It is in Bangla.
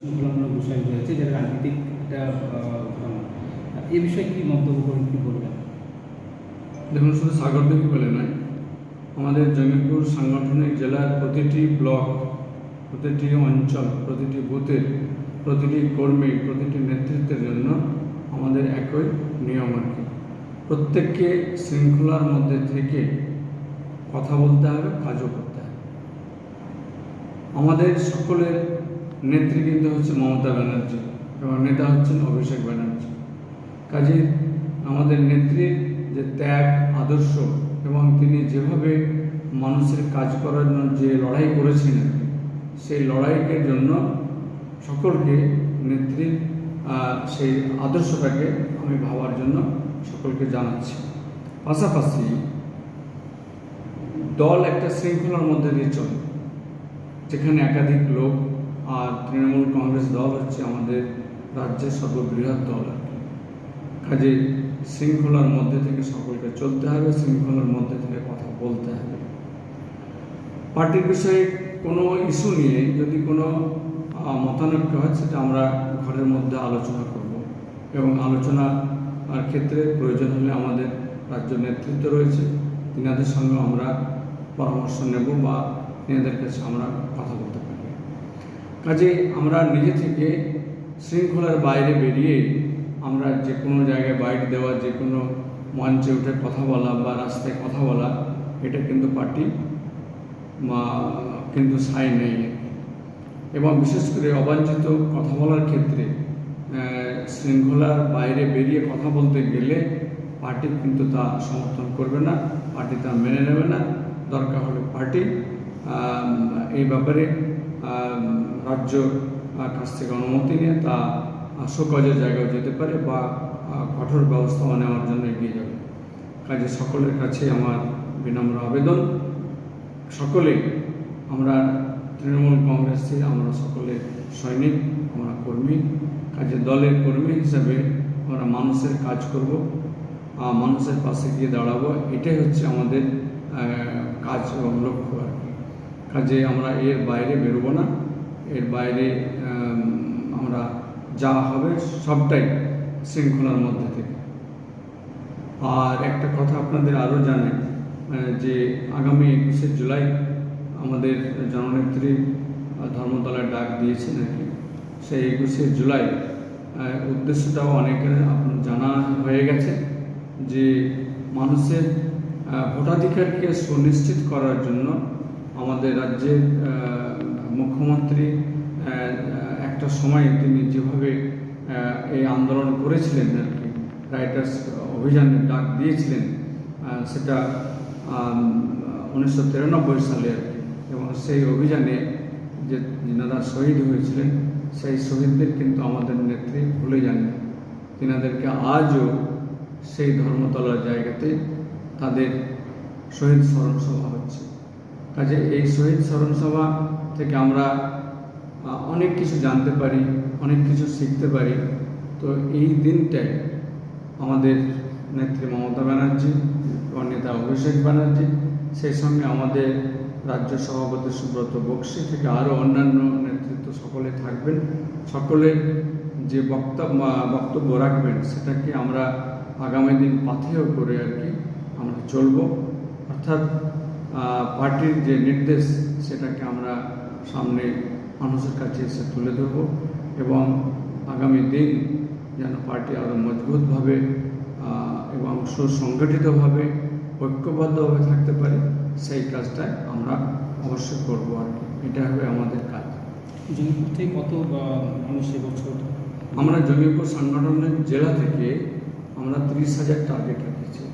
রয়েছে রাজনৈতিক এ বিষয়ে কি মন্তব্য করেন, কি বলবেন? দেখুন, শুধু সাগরদ্বীপ বলে নয়, আমাদের জমিপুর সাংগঠনিক জেলার প্রতিটি ব্লক, প্রতিটি অঞ্চল, প্রতিটি বুথের প্রতিটি কর্মী, প্রতিটি নেতৃত্বের জন্য আমাদের একই নিয়ম আর কি। প্রত্যেককে শৃঙ্খলার মধ্যে থেকে কথা বলতে হবে, কাজও করতে হবে। আমাদের সকলের নেত্রী কিন্তু হচ্ছে মমতা ব্যানার্জি এবং নেতা হচ্ছেন অভিষেক ব্যানার্জি। কাজে আমাদের নেত্রীর যে ত্যাগ, আদর্শ এবং তিনি যেভাবে মানুষের কাজ করার জন্য যে লড়াই করেছিলেন, সেই লড়াইয়ের জন্য সকলকে নেত্রীর সেই আদর্শটাকে আমি ভাবার জন্য সকলকে জানাচ্ছি। পাশাপাশি দল একটা শৃঙ্খলার মধ্যে দিয়ে চলে, যেখানে একাধিক লোক আর তৃণমূল কংগ্রেস দল হচ্ছে আমাদের রাজ্যের সর্ববৃহৎ দল আর কাজে শৃঙ্খলার মধ্যে থেকে সকলকে চলতে হবে, শৃঙ্খলার মধ্যে থেকে কথা বলতে হবে। পার্টির বিষয়ে কোনো ইস্যু নিয়ে যদি কোনো মতানৈক্য হয়, সেটা আমরা ঘরের মধ্যে আলোচনা করব। এবং আলোচনা আর ক্ষেত্রে প্রয়োজন হলে আমাদের রাজ্য নেতৃত্ব রয়েছে। তিনাদের সঙ্গে আমরা পরামর্শ নেব বা তিনাদের কাছে আমরা কথা বলতে কাজে আমরা নিজে থেকে শৃঙ্খলার বাইরে বেরিয়ে আমরা যে কোনো জায়গায় বাইট দেওয়া, যে কোনো মঞ্চে উঠে কথা বলা বা রাস্তায় কথা বলা, এটা কিন্তু পার্টি মা কিন্তু সাই নেই। এবং বিশেষ করে অবাঞ্ছিত কথা বলার ক্ষেত্রে শৃঙ্খলার বাইরে বেরিয়ে কথা বলতে গেলে পার্টি কিন্তু তা সমর্থন করবে না, পার্টি তা মেনে নেবে না। দরকার হলে পার্টি এই ব্যাপারে রাজ্য কাছ থেকে অনুমতি নিয়ে তা শোকজের জায়গায় যেতে পারে বা কঠোর ব্যবস্থা নেওয়ার জন্য এগিয়ে যাবে। কাজে সকলের কাছে আমার বিনম্র আবেদন। সকলে, আমরা তৃণমূল কংগ্রেস থেকে আমরা সকলে সৈনিক, আমরা কর্মী। কাজে দলের কর্মী হিসাবে আমরা মানুষের কাজ করব মানুষের পাশে গিয়ে দাঁড়াবো। এটাই হচ্ছে আমাদের কাজ এবং লক্ষ্য আর কি। কাজে আমরা এর বাইরে বেরোবো না। এর বাইরে আমরা যা হবে সবটাই শৃঙ্খলার মধ্যে থেকে। আর একটা কথা আপনাদের আরও জানাই যে আগামী একুশে জুলাই আমাদের জননেত্রী আহ, ধর্মতলায় ডাক দিয়েছেন আর কি। সেই একুশে জুলাই উদ্দেশ্যটাও অনেকের জানা হয়ে গেছে যে মানুষের ভোটাধিকারকে সুনিশ্চিত করার জন্য আমাদের রাজ্যের মুখ্যমন্ত্রী একটা সময় তিনি যেভাবে এই আন্দোলন করেছিলেন আর কি, রাইটার্স অভিযানের ডাক দিয়েছিলেন সেটা উনিশশো তিরানব্বই সালে এবং সেই অভিযানে যে যিনারা শহীদ হয়েছিলেন, সেই শহীদদের কিন্তু আমাদের নেত্রী ভুলে যাননি। তিনাদেরকে আজও সেই ধর্মতলার জায়গাতে তাদের শহীদ স্মরণ সভা হচ্ছে। কাজে এই শহীদ স্মরণসভা থেকে আমরা অনেক কিছু জানতে পারি, অনেক কিছু শিখতে পারি। তো এই দিনটায় আমাদের নেত্রী মমতা ব্যানার্জি এবং নেতা অভিষেক ব্যানার্জি, সেই সঙ্গে আমাদের রাজ্য সভাপতি সুব্রত বক্সি থেকে আরও অন্যান্য নেতৃত্ব সকলে থাকবেন। সকলে যে বক্তব্য বক্তব্য রাখবেন, সেটাকে আমরা আগামী দিন পাথেয় করে আর কি আমরা চলব। অর্থাৎ পার্টির যে নির্দেশ সেটাকে আমরা সামনে মানুষের কাছে এসে তুলে ধরব এবং আগামী দিন যেন পার্টি আরও মজবুতভাবে এবং সুসংগঠিতভাবে ঐক্যবদ্ধভাবে থাকতে পারে সেই কাজটাই আমরা অবশ্যই করব আর কি। এটা হবে আমাদের কাজ। জমিপুর থেকে কত মানুষ এবছর? আমরা জমিপুর সাংগঠনিক জেলা থেকে আমরা ত্রিশ হাজার টার্গেট রেখেছি।